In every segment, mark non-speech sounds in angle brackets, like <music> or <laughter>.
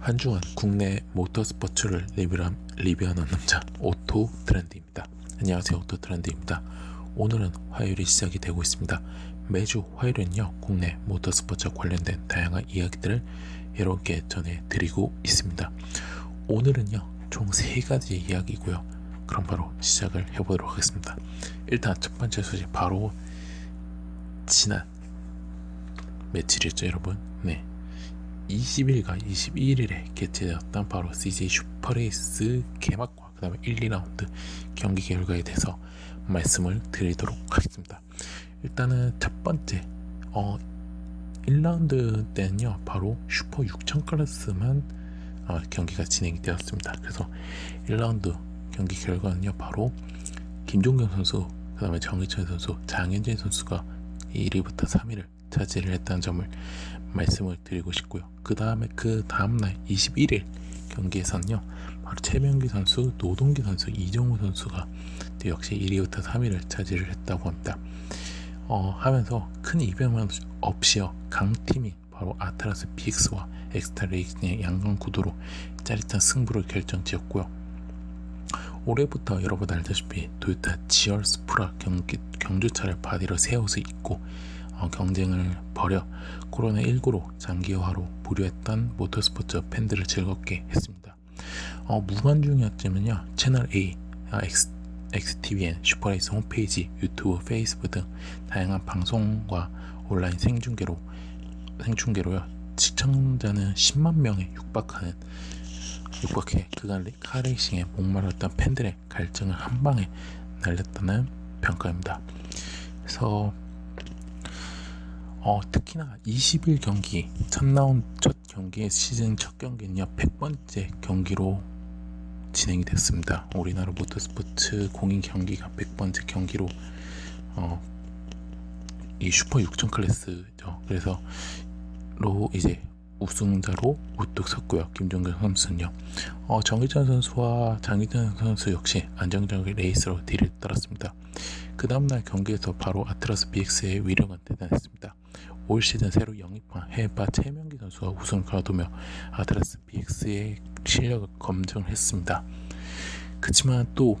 한 주간 국내 모터스포츠를 리뷰한, 리뷰하는 남자 오토 트렌드입니다. 안녕하세요 오토 트렌드입니다. 오늘은 화요일이 시작이 되고 있습니다. 매주 화요일은요 국내 모터스포츠 관련된 다양한 이야기들을 여러분께 전해드리고 있습니다. 오늘은요 총 세 가지 이야기고요. 그럼 바로 시작을 해보도록 하겠습니다. 일단 첫 번째 소식 바로 지난 며칠이었죠 여러분? 네 20일과 21일에 개최되었던 바로 CJ 슈퍼레이스 개막과 그 다음에 1, 2라운드 경기 결과에 대해서 말씀을 드리도록 하겠습니다. 일단은 첫 번째 어 1라운드 때는요 바로 슈퍼 6000 클래스만 어, 경기가 진행이 되었습니다. 그래서 1라운드 경기 결과는요 바로 김종경 선수 그 다음에 정희철 선수 장현진 선수가 1위부터 3위를 차지를 했다는 점을 말씀을 드리고 싶고요. 그 다음에 그 다음날 21일 경기에서는요, 바로 최명기 선수, 노동기 선수, 이정우 선수가 또 역시 1위부터 3위를 차지를 했다고 합니다. 어, 하면서 큰 이변은 없이요, 강팀이 바로 아트라스 PX와 엑스타 레이싱의 양강 구도로 짜릿한 승부를 결정지었고요. 올해부터 여러분 알다시피 토요타 지얼 스프라 경기, 경주차를 바디로 새 옷을 입고 어, 경쟁을 벌여 코로나19로 장기화로 무료했던 모터스포츠 팬들을 즐겁게 했습니다. 어, 무관중이었지만요 채널 A, 아, X, XTVN, 슈퍼레이스 홈페이지, 유튜브, 페이스북 등 다양한 방송과 온라인 생중계로 생중계로요 시청자는 10만 명에 육박하는 육박해 그간 카레이싱에 목마르던 팬들의 갈증을 한 방에 날렸다는 평가입니다. 그래서 어, 특히나 20일 경기 첫 나온 첫 경기의 시즌 첫 경기는요 100번째 경기로 진행이 됐습니다. 우리나라 모터스포츠 공인 경기가 100번째 경기로 어, 이 슈퍼 6000 클래스죠. 그래서 로 이제 우승자로 우뚝 섰고요. 김종경 선수는요. 어, 정희찬 선수와 장희찬 선수 역시 안정적인 레이스로 뒤를 따랐습니다. 그 다음날 경기에서 바로 아트라스 BX의 위력은 대단했습니다. 올 시즌 새로 영입한 해바 최명기 선수가 우승을 거두며 아트라스 BX의 실력을 검증했습니다. 그렇지만 또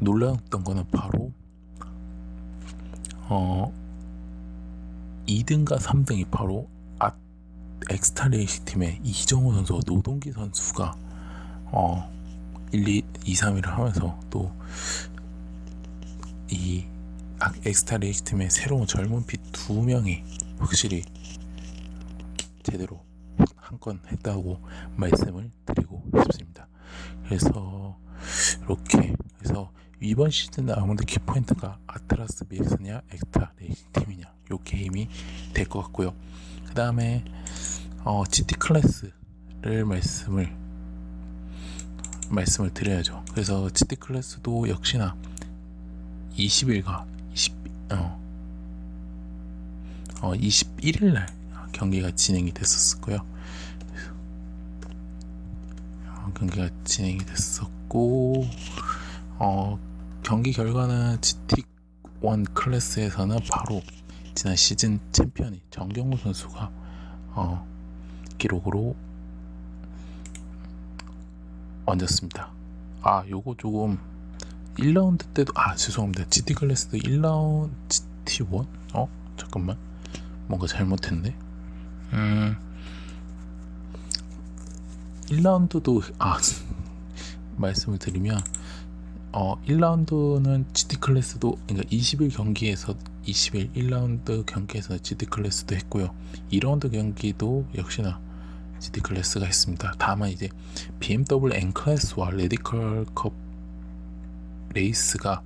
놀라웠던 거는 바로 어 2등과 3등이 바로 아, 엑스타 레이시 팀의 이정호 선수와 노동기 선수가 어 1, 2, 2 3위를 하면서 또 이 엑스타 레이시 팀의 새로운 젊은 피 두 명이 확실히 제대로 한 건 했다고 말씀을 드리고 싶습니다. 그래서 이렇게 그래서 이번 시즌 아무래도 키포인트가 아트라스 BX냐 엑스타 레이시 팀이냐 요 게임이 될 것 같고요. 그 다음에 어, GT 클래스를 말씀을 말씀을 드려야죠. 그래서 GT 클래스도 역시나 20일과 20, 어, 어 21일 날 경기가 진행이 됐었고요. 어, 경기가 진행이 됐었고 어, 경기 결과는 GT1 클래스에서는 바로 지난 시즌 챔피언이 정경호 선수가 어, 기록으로 얹었습니다. 아, 요거 조금 1라운드 때도 아 죄송합니다. GT 클래스도 1라운드 GT1? 어? 잠깐만 뭔가 잘못했네. 음 1라운드도 아 <laughs> 말씀을 드리면 어 1라운드는 GT 클래스도 그러니까 20일 경기에서 20일 1라운드 경기에서 GT 클래스도 했고요. 2라운드 경기도 역시나 GT 클래스가 했습니다. 다만 이제 BMW N 클래스와 레디컬 컵 레이스가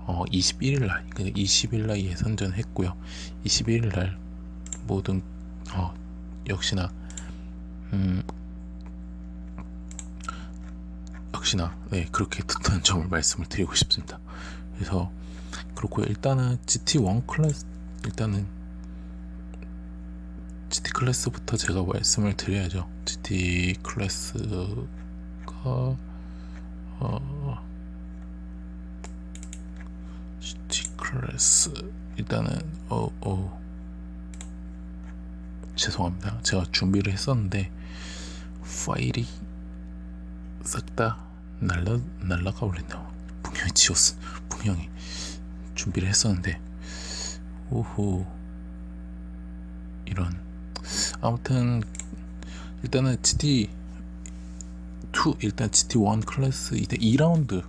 어 21일 날, 그러니까 20일 날 예선전 했고요. 21일 날 모든 어 역시나 음 역시나 네 그렇게 뜻하는 점을 말씀을 드리고 싶습니다. 그래서 그렇고 일단은 GT1 클래스 일단은 GT 클래스부터 제가 말씀을 드려야죠. GT 클래스가 어 GT 클래스 일단은 어 어. 죄송합니다. 제가 준비를 했었는데 파일이 싹 다 날라 날라가 버렸네요. 분명히 지웠어. 분명히 준비를 했었는데 오호 이런 아무튼 일단은 GT 2 일단 GT1 클래스 이제 2라운드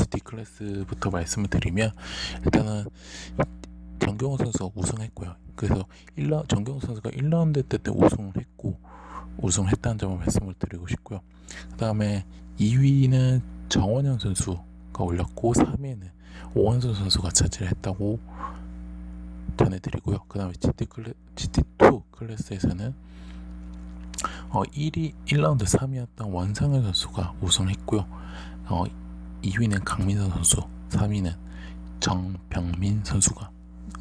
GT 클래스부터 말씀을 드리면 일단은 정경호 선수가 우승했고요. 그래서 1라, 정경호 선수가 1라운드 때, 때 우승을 했고 우승을 했다는 점을 말씀을 드리고 싶고요. 그 다음에 2위는 정원현 선수가 올렸고 3위는 오원선 선수가 차지를 했다고 전해드리고요. 그 다음에 GT 클래, GT2 클래스에서는 어, 1위 1라운드 3위였던 원상현 선수가 우승했고요. 어, 2위는 강민선 선수, 3위는 정병민 선수가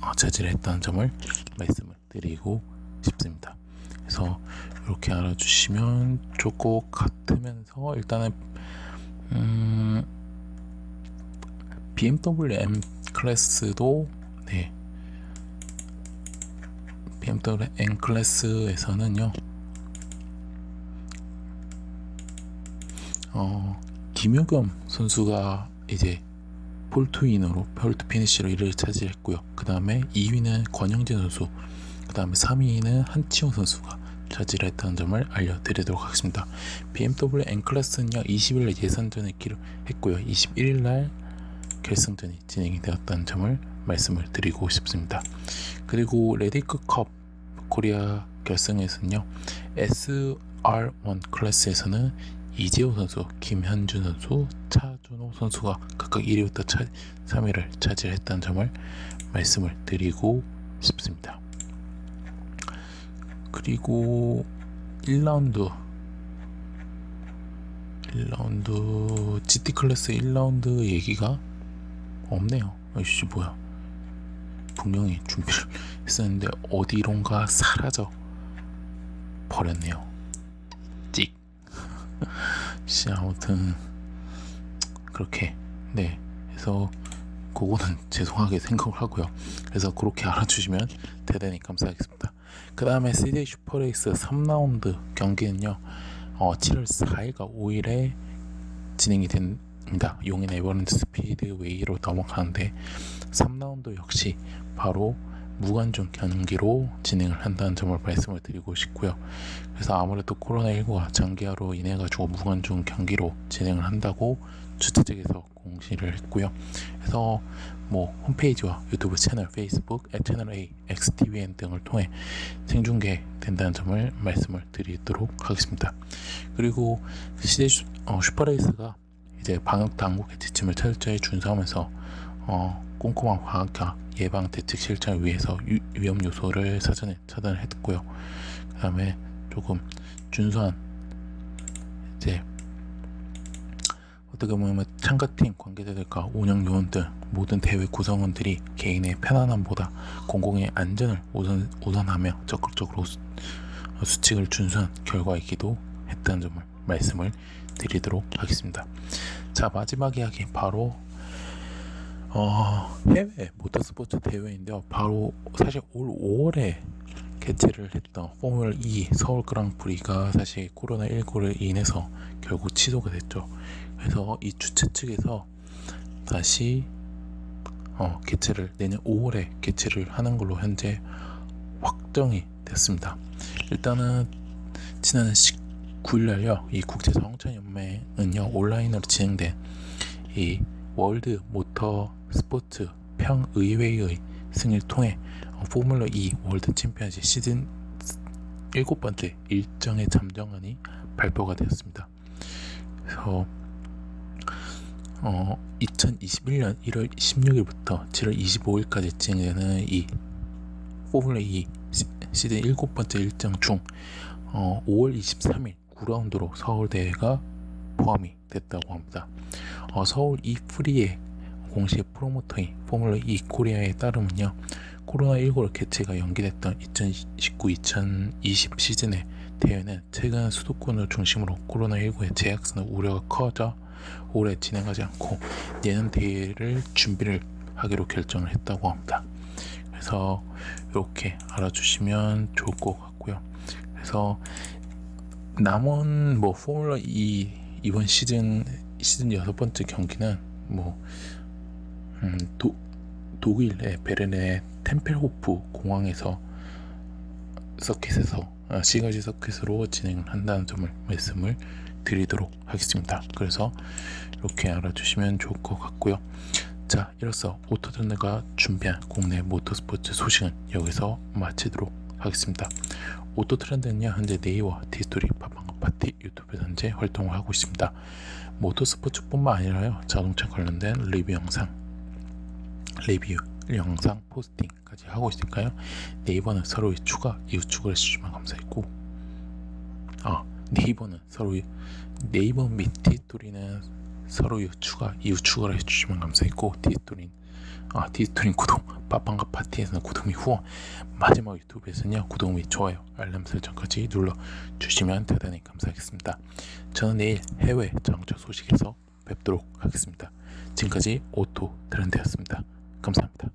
어, 차지를 했다는 점을 말씀을 드리고 싶습니다. 그래서 이렇게 알아주시면 것 같으면서 일단은 음, BMW M 클래스도 네 BMW M 클래스에서는요 어 김효겸 선수가 이제 폴트윈으로 폴트 피니시로 1위를 차지했고요. 그 다음에 2위는 권영진 선수, 그 다음에 3위는 한치호 선수가 차지를 했다는 점을 알려드리도록 하겠습니다. BMW N 클래스는요 20일날 예선전을 기록했고요. 21일날 결승전이 진행이 되었다는 점을 말씀을 드리고 싶습니다. 그리고 레디크컵 코리아 결승에서는요 SR1 클래스에서는 이재호 선수, 김현준 선수, 차준호 선수가 각각 1위부터 차, 3위를 차지했다는 점을 말씀을 드리고 싶습니다. 그리고 1라운드 1라운드 GT 클래스 1라운드 얘기가 없네요. 아이씨 뭐야? 분명히 준비를 <laughs> 했었는데 어디론가 사라져 버렸네요. 찍. <laughs> 씨 아무튼 그렇게 네 그래서 그거는 <laughs> 죄송하게 생각을 하고요. 그래서 그렇게 알아주시면 대단히 감사하겠습니다. 그 다음에 CJ 슈퍼레이스 3라운드 경기는요, 어, 7월 4일과 5일에 진행이 됩니다. 용인 에버랜드 스피드웨이로 넘어가는데 3라운드 역시 바로 무관중 경기로 진행을 한다는 점을 말씀을 드리고 싶고요. 그래서 아무래도 코로나19가 장기화로 인해 가지고 무관중 경기로 진행을 한다고 주최 측에서 공시를 했고요. 그래서 뭐 홈페이지와 유튜브 채널, 페이스북, 채널 A, XTVN 등을 통해 생중계 된다는 점을 말씀을 드리도록 하겠습니다. 그리고 시대 슈, 어, 슈퍼레이스가 이제 방역 당국의 지침을 철저히 준수하면서 어, 꼼꼼한 방역과 예방 대책 실천을 위해서 유, 위험 요소를 사전에 차단을 했고요. 그 다음에 조금 준수한 이제 어떻게 보면 참가팀 관계자들과 운영 요원 등 모든 대회 구성원들이 개인의 편안함보다 공공의 안전을 우선, 우선하며 적극적으로 수, 수칙을 준수한 결과이기도 했다는 점을 말씀을 드리도록 하겠습니다. 자 마지막 이야기 바로 어, 해외 모터스포츠 대회인데요. 바로 사실 올 5월에 개최를 했던 포뮬 2 서울 그랑프리가 사실 코로나 19를 인해서 결국 취소가 됐죠. 그래서 이 주최 측에서 다시 어, 개최를 내년 5월에 개최를 하는 걸로 현재 확정이 됐습니다. 일단은 지난 19일날요, 이 국제 자동차 연맹은요 온라인으로 진행된 이 월드 모터 스포츠 평의회의 승리를 통해 어, 포뮬러 2 월드 챔피언십 시즌 7번째 일정의 잠정안이 발표가 되었습니다. 그래서 어, 2021년 1월 16일부터 7월 25일까지 진행되는 이 포뮬러 2 시즌 7번째 일정 중 어, 5월 23일 9라운드로 서울대회가 포함이 됐다고 합니다. 어, 서울 이 프리의 공식 프로모터인 포뮬러 2 코리아에 따르면요. 코로나19로 개최가 연기됐던 2019-2020 시즌의 대회는 최근 수도권을 중심으로 코로나19의 재확산 우려가 커져 올해 진행하지 않고 내년 대회를 준비를 하기로 결정을 했다고 합니다. 그래서 이렇게 알아주시면 좋을 것 같고요. 그래서 남은 뭐 포뮬러 2 이번 시즌 시즌 여섯 번째 경기는 뭐 음, 도, 독일의 베른의 템펠호프 공항에서 서킷에서 어, 시가지 서킷으로 진행을 한다는 점을 말씀을 드리도록 하겠습니다. 그래서 이렇게 알아주시면 좋을 것 같고요. 자, 이로써 오토트렌드가 준비한 국내 모터스포츠 소식은 여기서 마치도록 하겠습니다. 오토트렌드는요 현재 네이버 디스토리 파티 유튜브에서 현재 활동을 하고 있습니다. 모터스포츠뿐만 아니라요 자동차 관련된 리뷰 영상, 리뷰 영상 포스팅까지 하고 있으니까요 네이버는 서로의 추가 추가를 해주시면 감사했고 아 네이버는 서로의 네이버 및 디스토리는 서로의 추가 추가를 해주시면 감사했고 디스토린 아 디스토린 구독 빠빵과 파티에서는 구독 및 후원 마지막 유튜브에서는요 구독 및 좋아요 알람 설정까지 눌러 주시면 대단히 감사하겠습니다. 저는 내일 해외 자동차 소식에서 뵙도록 하겠습니다. 지금까지 오토 트렌드였습니다. 감사합니다